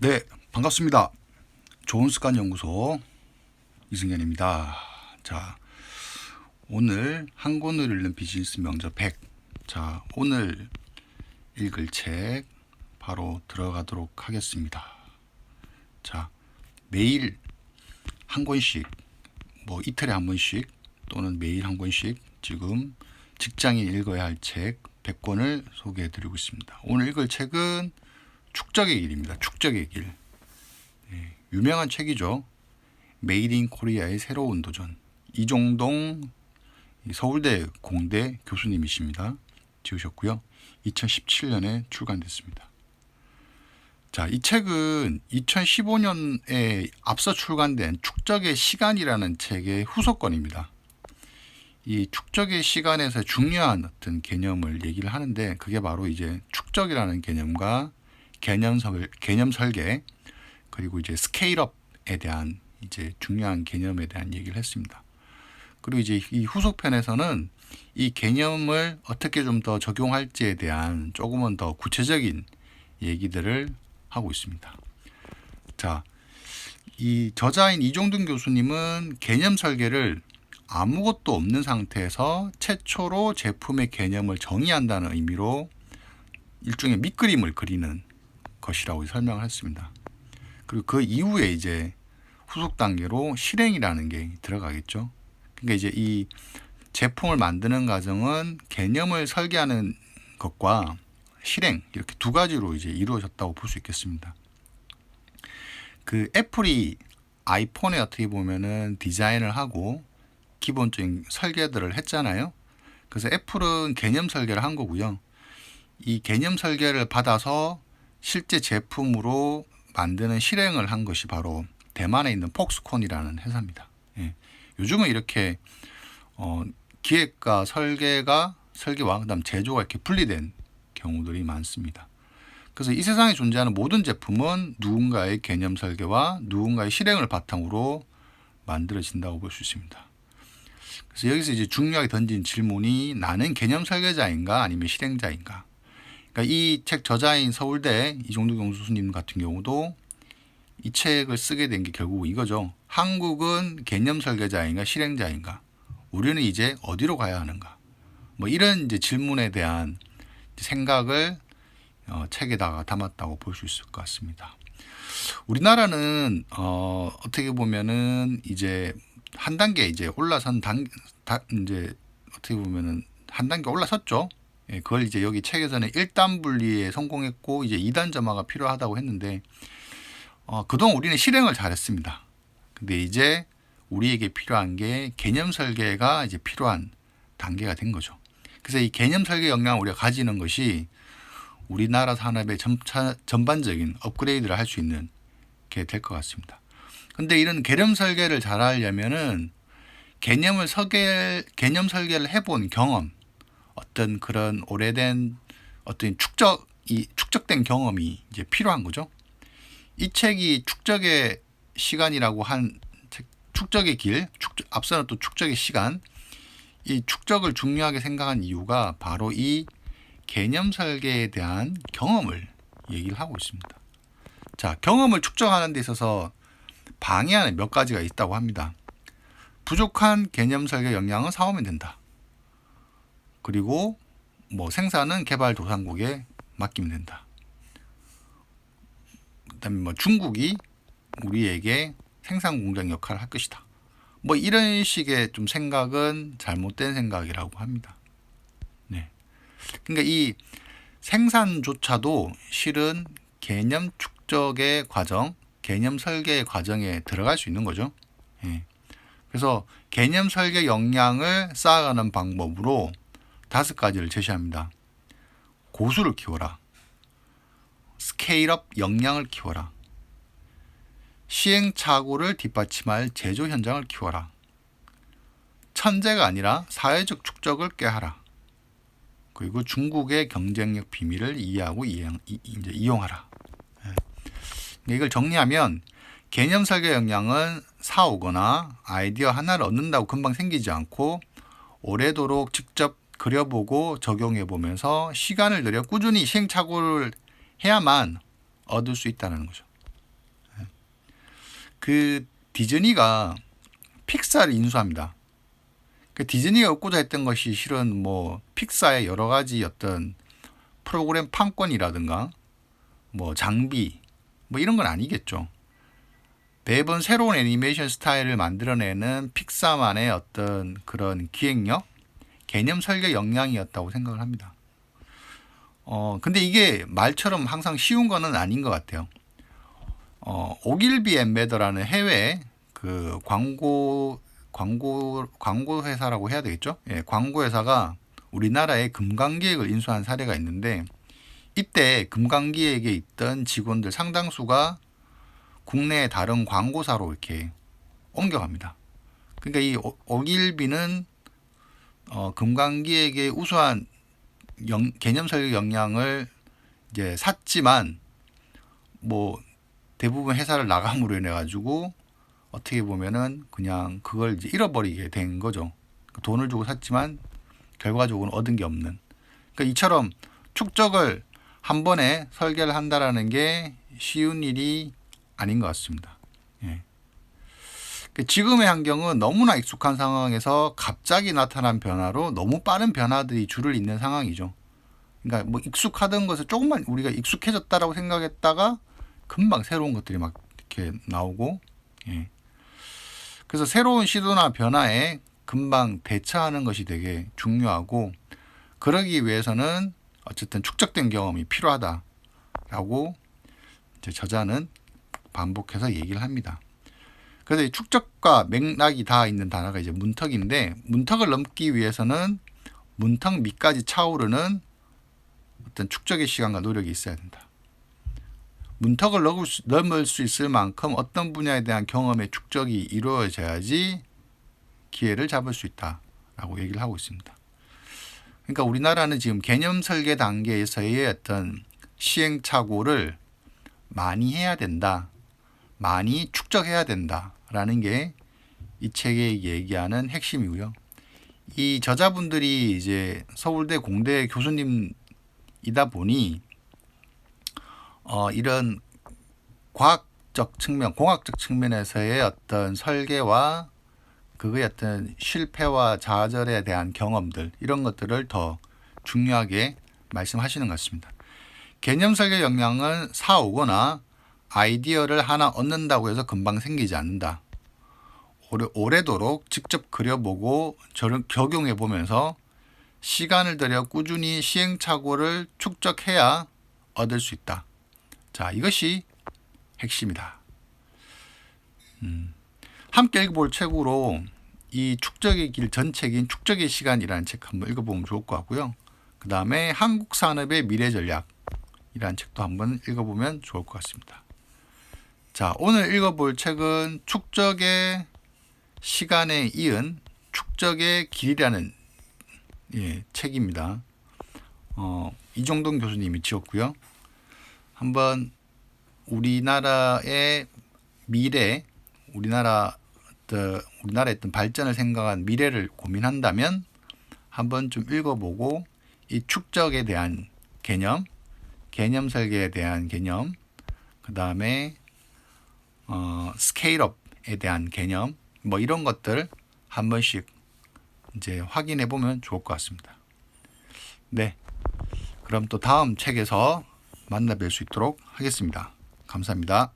네, 반갑습니다. 좋은 습관 연구소 이승현입니다. 자, 오늘 한 권을 읽는 비즈니스 명저 100. 자, 오늘 읽을 책 바로 들어가도록 하겠습니다. 자, 매일 한 권씩, 뭐 이틀에 한 번씩 또는 매일 한 권씩 지금 직장인 읽어야 할 책 100권을 소개해 드리고 있습니다. 오늘 읽을 책은 축적의 길입니다. 축적의 길. 예, 유명한 책이죠. 메이드 인 코리아의 새로운 도전. 이종동 이 서울대 공대 교수님이십니다. 지으셨고요. 2017년에 출간됐습니다. 자, 이 책은 2015년에 앞서 출간된 축적의 시간이라는 책의 후속권입니다. 이 축적의 시간에서 중요한 어떤 개념을 얘기를 하는데 그게 바로 이제 축적이라는 개념과 개념 설 개념 설계 그리고 이제 스케일업에 대한 이제 중요한 개념에 대한 얘기를 했습니다. 그리고 이제 이 후속편에서는 이 개념을 어떻게 좀 더 적용할지에 대한 조금은 더 구체적인 얘기들을 하고 있습니다. 자, 이 저자인 이종든 교수님은 개념 설계를 아무것도 없는 상태에서 최초로 제품의 개념을 정의한다는 의미로 일종의 밑그림을 그리는 것이라고 설명을 했습니다. 그리고 그 이후에 이제 후속 단계로 실행이라는 게 들어가겠죠. 그러니까 이제 이 제품을 만드는 과정은 개념을 설계하는 것과 실행 이렇게 두 가지로 이제 이루어졌다고 볼 수 있겠습니다. 그 애플이 아이폰에 어떻게 보면은 디자인을 하고 기본적인 설계들을 했잖아요. 그래서 애플은 개념 설계를 한 거고요. 이 개념 설계를 받아서 실제 제품으로 만드는 실행을 한 것이 바로 대만에 있는 폭스콘이라는 회사입니다. 예. 요즘은 이렇게 어, 기획과 설계가 설계와 그다음 제조가 이렇게 분리된 경우들이 많습니다. 그래서 이 세상에 존재하는 모든 제품은 누군가의 개념 설계와 누군가의 실행을 바탕으로 만들어진다고 볼 수 있습니다. 그래서 여기서 이제 중요하게 던진 질문이 나는 개념 설계자인가 아니면 실행자인가? 그러니까 이 책 저자인 서울대 이종두 교수님 같은 경우도 이 책을 쓰게 된 게 결국 이거죠. 한국은 개념 설계자인가 실행자인가? 우리는 이제 어디로 가야 하는가? 뭐 이런 이제 질문에 대한 생각을 어, 책에다가 담았다고 볼 수 있을 것 같습니다. 우리나라는 어, 어떻게 보면은 이제 한 단계 이제 올라선 단, 다, 이제 어떻게 보면은 한 단계 올라섰죠. 예, 그걸 이제 여기 책에서는 1단 분리에 성공했고 이제 2단 점화가 필요하다고 했는데 어, 그동안 우리는 실행을 잘했습니다. 근데 이제 우리에게 필요한 게 개념 설계가 이제 필요한 단계가 된 거죠. 그래서 이 개념 설계 역량을 우리가 가지는 것이 우리나라 산업의 점차, 전반적인 업그레이드를 할 수 있는 게 될 것 같습니다. 근데 이런 개념 설계를 잘 하려면은 개념을 설계, 개념 설계를 해본 경험, 어떤 그런 오래된 어떤 축적이 축적된 경험이 이제 필요한 거죠. 이 책이 축적의 시간이라고 한 책, 축적의 길, 축적, 앞서는 또 축적의 시간. 이 축적을 중요하게 생각한 이유가 바로 이 개념 설계에 대한 경험을 얘기를 하고 있습니다. 자, 경험을 축적하는 데 있어서 방해하는 몇 가지가 있다고 합니다. 부족한 개념 설계 역량은 사오면 된다. 그리고 뭐 생산은 개발도상국에 맡기면 된다. 그다음에 뭐 중국이 우리에게 생산 공장 역할을 할 것이다. 뭐 이런 식의 좀 생각은 잘못된 생각이라고 합니다. 네. 그러니까 이 생산조차도 실은 개념 축적의 과정, 개념 설계의 과정에 들어갈 수 있는 거죠. 예. 그래서 개념 설계 역량을 쌓아가는 방법으로 다섯 가지를 제시합니다. 고수를 키워라. 스케일업 역량을 키워라. 시행착오를 뒷받침할 제조 현장을 키워라. 천재가 아니라 사회적 축적을 꾀하라. 그리고 중국의 경쟁력 비밀을 이해하고 이행, 이, 이제 이용하라. 예. 이걸 정리하면 개념 설계 역량은 사오거나 아이디어 하나를 얻는다고 금방 생기지 않고 오래도록 직접 그려보고 적용해 보면서 시간을 들여 꾸준히 시행착오를 해야만 얻을 수 있다는 거죠. 그 디즈니가 픽사를 인수합니다. 그 디즈니가 얻고자 했던 것이 실은 뭐 픽사의 여러 가지 어떤 프로그램 판권이라든가 뭐 장비 뭐 이런 건 아니겠죠. 매번 새로운 애니메이션 스타일을 만들어내는 픽사만의 어떤 그런 기획력, 개념 설계 역량이었다고 생각을 합니다. 어, 근데 이게 말처럼 항상 쉬운 거는 아닌 것 같아요. 어, 오길비 엠베더라는 해외 그 광고 광고 광고 회사라고 해야 되겠죠? 예, 광고 회사가 우리나라에 금강기획을 인수한 사례가 있는데 이때 금강기획에 있던 직원들 상당수가 국내의 다른 광고사로 이렇게 옮겨갑니다. 그러니까 이 오- 오길비는 어, 금강기획의 우수한 영- 개념 설계 역량을 이제 샀지만 뭐 대부분 회사를 나감으로 인해 가지고 어떻게 보면은 그냥 그걸 이제 잃어버리게 된 거죠. 그 돈을 주고 샀지만 결과적으로 얻은 게 없는. 그러니까 이처럼 축적을 한 번에 설계를 한다라는 게 쉬운 일이 아닌 것 같습니다. 예. 그 지금의 환경은 너무나 익숙한 상황에서 갑자기 나타난 변화로 너무 빠른 변화들이 줄을 잇는 상황이죠. 그러니까 뭐 익숙하던 것을 조금만 우리가 익숙해졌다라고 생각했다가 금방 새로운 것들이 막 이렇게 나오고 예. 그래서 새로운 시도나 변화에 금방 대처하는 것이 되게 중요하고 그러기 위해서는 어쨌든 축적된 경험이 필요하다라고 저자는 반복해서 얘기를 합니다. 그래서 이 축적과 맥락이 다 있는 단어가 이제 문턱인데 문턱을 넘기 위해서는 문턱 밑까지 차오르는 어떤 축적의 시간과 노력이 있어야 된다. 문턱을 넘을 수 있을 만큼 어떤 분야에 대한 경험의 축적이 이루어져야지 기회를 잡을 수 있다라고 얘기를 하고 있습니다. 그러니까 우리나라는 지금 개념 설계 단계에서의 어떤 시행착오를 많이 해야 된다. 많이 축적해야 된다 라는 게 이 책에 얘기하는 핵심이고요. 이 저자분들이 이제 서울대 공대 교수님이다 보니 어, 이런 과학적 측면, 공학적 측면에서의 어떤 설계와 그거의 어떤 실패와 좌절에 대한 경험들 이런 것들을 더 중요하게 말씀하시는 것 같습니다. 개념 설계 역량은 사오거나 아이디어를 하나 얻는다고 해서 금방 생기지 않는다. 오래, 오래도록 직접 그려보고 적용해 보면서 시간을 들여 꾸준히 시행착오를 축적해야 얻을 수 있다. 자, 이것이 핵심이다. 음, 함께 읽어볼 책으로 이 축적의 길 전책인 축적의 시간이라는 책 한번 읽어보면 좋을 것 같고요. 그 다음에 한국 산업의 미래 전략이라는 책도 한번 읽어보면 좋을 것 같습니다. 자, 오늘 읽어볼 책은 축적의 시간에 이은 축적의 길이라는 예, 책입니다. 어, 이종동 교수님이 지었고요. 한번 우리나라의 미래, 우리나라 어, 우리나라의 어떤 발전을 생각한 미래를 고민한다면 한번 좀 읽어보고 이 축적에 대한 개념, 개념 설계에 대한 개념, 그 다음에 어, 스케일업에 대한 개념, 뭐 이런 것들 한 번씩 이제 확인해 보면 좋을 것 같습니다. 네. 그럼 또 다음 책에서 만나 뵐 수 있도록 하겠습니다. 감사합니다.